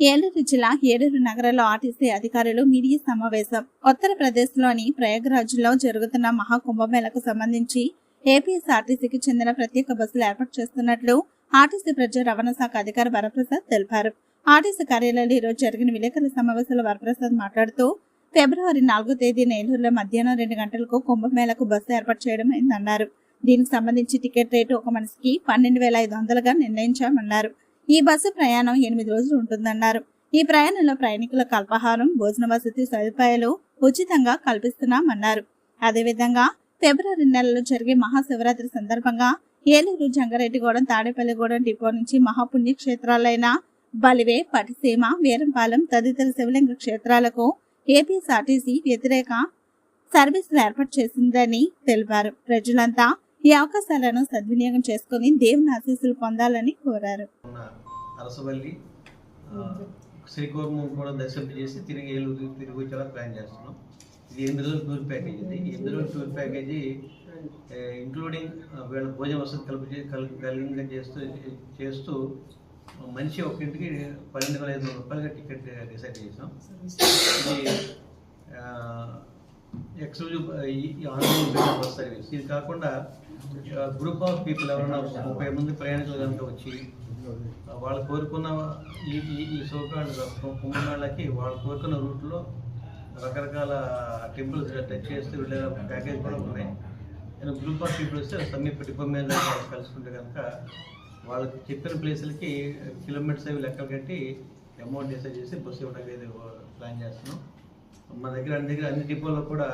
ఏలూరు జిల్లా ఏలూరు నగరంలో ఆర్టీసీ అధికారులు మీడియా సమావేశం. ఉత్తరప్రదేశ్లోని ప్రయాగ్రాజ్లో జరుగుతున్న మహాకుంభమేళకు సంబంధించి ఏపీఎస్ఆర్టీసీకి చెందిన ప్రత్యేక బస్సులు ఏర్పాటు చేస్తున్నట్లు ఆర్టీసీ ప్రజా రవాణా శాఖ అధికారి వరప్రసాద్ తెలిపారు. ఆర్టీసీ కార్యాలయంలో ఈ రోజు జరిగిన విలేకరుల సమావేశంలో వరప్రసాద్ మాట్లాడుతూ ఫిబ్రవరి నాలుగో తేదీన ఏలూరులో మధ్యాహ్నం రెండు గంటలకు కుంభమేళకు బస్సు ఏర్పాటు చేయడం దీనికి సంబంధించి టికెట్ రేటు ఒక మనిషికి పన్నెండు వేల ఐదు వందలుగా నిర్ణయించామన్నారు. ఈ బస్సు ప్రయాణం ఎనిమిది రోజులు ఉంటుందన్నారు. ఈ ప్రయాణంలో ప్రయాణికులకు అల్పాహారం భోజన వసతి సదుపాయాలు ఉచితంగా కల్పిస్తున్నామన్నారు. అదేవిధంగా ఫిబ్రవరి నెలలో జరిగే మహాశివరాత్రి సందర్భంగా ఏలూరు జంగారెడ్డిగూడెం తాడేపల్లిగూడెం డిపో నుంచి మహాపుణ్య క్షేత్రాలైన బలివే పటిసీమ వీరంపాలెం తదితర శివలింగ క్షేత్రాలకు ఏపీఎస్ఆర్టీసీ వ్యతిరేక సర్వీసులు ఏర్పాటు చేసిందని తెలిపారు. ప్రజలంతా ఈ అవకాశాలను సద్వినియోగం చేసుకుని దేవుని ఆశీస్సులు పొందాలని కోరారు. ఉన్న అరసవల్లి శ్రీకోర్మం కూడా దర్శనం చేసి తిరిగి ఏలూరు తిరిగి వచ్చేలా ప్లాన్ చేస్తున్నాం. ఇది ఎనిమిది రోజుల టూర్ ప్యాకేజ్ ఇది. ఎనిమిది రోజుల టూర్ ప్యాకేజీ ఇంక్లూడింగ్ వీళ్ళ భోజన వసతి కలిపి కల్- చేస్తూ చేస్తూ మనిషి ఒక్కింటికి పన్నెండు వేల ఐదు వందల రూపాయలుగా టికెట్ డిసైడ్ చేసాం ఇది ఎక్స్క్లూజివ్ ఆన్లైన్ బస్ సర్వీస్. ఇది కాకుండా గ్రూప్ ఆఫ్ పీపుల్ ఎవరైనా ముప్పై మంది ప్రయాణికులు కనుక వచ్చి వాళ్ళు కోరుకున్న ఈ ఈ ఈ సోకాళ్ళు కుంభమేళకి వాళ్ళు కోరుకున్న రూట్లో రకరకాల టెంపుల్స్ టచ్ చేస్తూ వెళ్ళే ప్యాకేజ్ కూడా ఉన్నాయి. నేను గ్రూప్ ఆఫ్ పీపుల్ వస్తే సమీప డిపో మీద కలుసుకుంటే కనుక వాళ్ళకి చెప్పిన ప్లేసులకి కిలోమీటర్స్ అవి లెక్కలు కట్టి అమౌంట్ డిసైడ్ చేసి బస్సు ఇవ్వడానికి ప్లాన్ చేస్తున్నాం. మన దగ్గర అన్ని దగ్గర అన్ని డిపోలో కూడా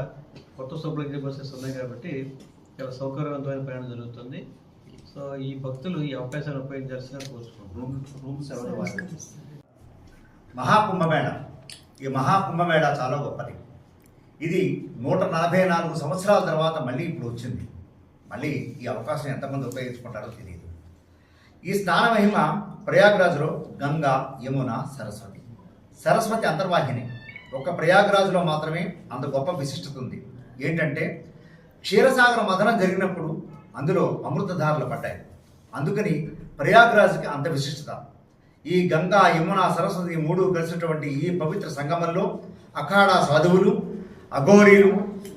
కొత్త సూపర్ బస్సెస్ ఉన్నాయి కాబట్టి చాలా సౌకర్యవంతమైన ప్రయాణం జరుగుతుంది. సో ఈ భక్తులు ఈ అవకాశాన్ని ఉపయోగించాల్సిన మహాకుంభమేళ. ఈ మహాకుంభమేళ చాలా గొప్పది. ఇది నూట నలభై నాలుగు సంవత్సరాల తర్వాత మళ్ళీ ఇప్పుడు వచ్చింది. మళ్ళీ ఈ అవకాశం ఎంతమంది ఉపయోగించుకుంటారో తెలియదు. ఈ స్నాన మహిమ ప్రయాగ్రాజ్లో గంగా యమున సరస్వతి. సరస్వతి అంతర్వాహిని. ఒక ప్రయాగ్రాజ్లో మాత్రమే అంత గొప్ప విశిష్టత ఉంది. ఏంటంటే క్షీరసాగర మథనం జరిగినప్పుడు అందులో అమృతధారలు పడ్డాయి. అందుకని ప్రయాగ్రాజ్కి అంత విశిష్టత. ఈ గంగా యమున సరస్వతి మూడు కలిసినటువంటి ఈ పవిత్ర సంగమంలో అఖాడ సాధువులు అఘోరీలు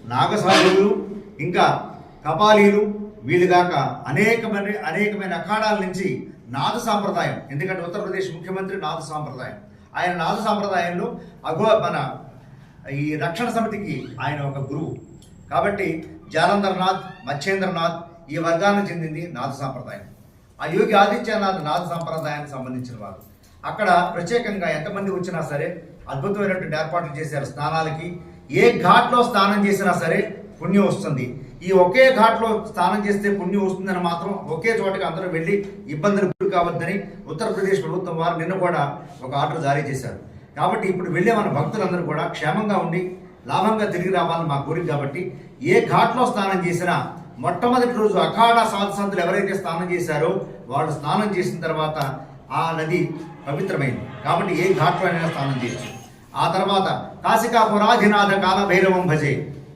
నాగసాధువులు ఇంకా కపాలీలు వీలుగాక అనేకమైన అనేకమైన అఖాడాల నుంచి నాద సాంప్రదాయం. ఎందుకంటే ఉత్తరప్రదేశ్ ముఖ్యమంత్రి నాద సాంప్రదాయం. ఆయన నాద సాంప్రదాయంలో అఘో మన ఈ రక్షణ సమితికి ఆయన ఒక గురువు. కాబట్టి జాలంధర్నాథ్ మచ్చేంద్రనాథ్ ఈ వర్గానికి చెందింది నాథ సాంప్రదాయం. ఆ యోగి ఆదిత్యనాథ్ నాథ సాంప్రదాయానికి సంబంధించిన వారు. అక్కడ ప్రత్యేకంగా ఎంతమంది వచ్చినా సరే అద్భుతమైనటువంటి ఏర్పాట్లు చేశారు స్నానాలకి. ఏ ఘాట్లో స్నానం చేసినా సరే పుణ్యం వస్తుంది. ఈ ఒకే ఘాట్లో స్నానం చేస్తే పుణ్యం వస్తుందని మాత్రం ఒకే చోటకి అందరూ వెళ్ళి ఇబ్బందులు గురి కావద్దని ఉత్తరప్రదేశ్ ప్రభుత్వం వారు నిన్న కూడా ఒక ఆర్డర్ జారీ చేశారు. కాబట్టి ఇప్పుడు వెళ్ళే మన భక్తులందరూ కూడా క్షేమంగా ఉండి లాభంగా తిరిగి రావాలని మా కోరిక కాబట్టి ఏ ఘాట్లో స్నానం చేసినా మొట్టమొదటి రోజు అఖాడ సాధుసంతులు ఎవరైతే స్నానం చేశారో వాళ్ళు స్నానం చేసిన తర్వాత ఆ నది పవిత్రమైంది. కాబట్టి ఏ ఘాట్లో అయినా స్నానం చేయొచ్చు. ఆ తర్వాత కాశికాపురాధినాథ కాలభైరవం భజే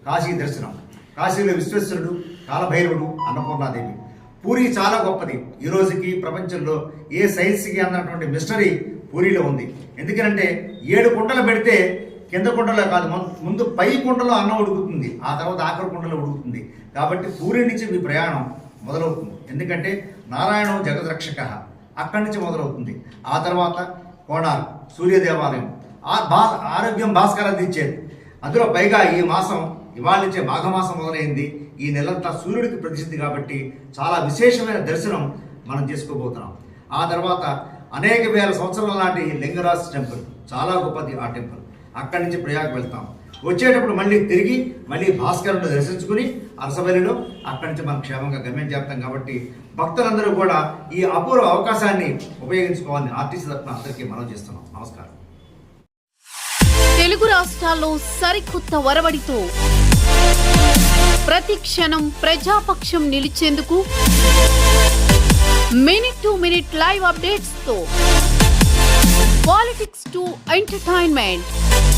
కాశీ దర్శనం. కాశీలో విశ్వేశ్వరుడు కాలభైరవుడు అన్నపూర్ణాదేవి. పూరి చాలా గొప్పది. ఈ రోజుకి ప్రపంచంలో ఏ సైన్స్కి అన్నటువంటి మిస్టరీ పూరిలో ఉంది. ఎందుకంటే ఏడు కుండలు పెడితే కింద కుండలో కాదు ముందు పై కుండలో అన్నం ఉడుకుతుంది ఆ తర్వాత ఆఖరి కుండలో ఉడుకుతుంది. కాబట్టి సూర్యుడి నుంచి మీ ప్రయాణం మొదలవుతుంది. ఎందుకంటే నారాయణం జగద్రక్షక అక్కడి నుంచి మొదలవుతుంది. ఆ తర్వాత కోణార్ సూర్య దేవాలయం ఆ బా ఆరోగ్యం భాస్కర్ అందించేది అందులో పైగా ఈ మాసం ఇవాళ నుంచే మాఘమాసం మొదలైంది. ఈ నెలంతా సూర్యుడికి ప్రతిష్ఠితి కాబట్టి చాలా విశేషమైన దర్శనం మనం చేసుకోబోతున్నాం. ఆ తర్వాత అనేక వేల సంవత్సరాల నాటి లింగరాజ్ టెంపుల్ చాలా గొప్పది ఆ టెంపుల్. అక్కడి నుంచి ప్రయాగ్ వెళ్తాం. వచ్చేటప్పుడు మళ్ళీ తిరిగి మళ్ళీ భాస్కరుడు దర్శించుకుని అరసవల్లిలో అక్కడి నుంచి మనం క్షేమంగా గమ్యం చేస్తాం కాబట్టి భక్తులందరూ కూడా ఈ అపూర్వ అవకాశాన్ని ఉపయోగించుకోవాలని ఆర్టీసీ తరఫున అందరికీ మనం చేస్తున్నాం. నమస్కారం. తెలుగు రాష్ట్రాల్లో సరికొత్త వరవడితో ప్రతి క్షణం ప్రజాపక్షం నిలిచేందుకు మినిట్ టు మినిట్ లైవ్ అప్డేట్స్తో పాలిటిక్స్ టు ఎంటర్టైన్మెంట్.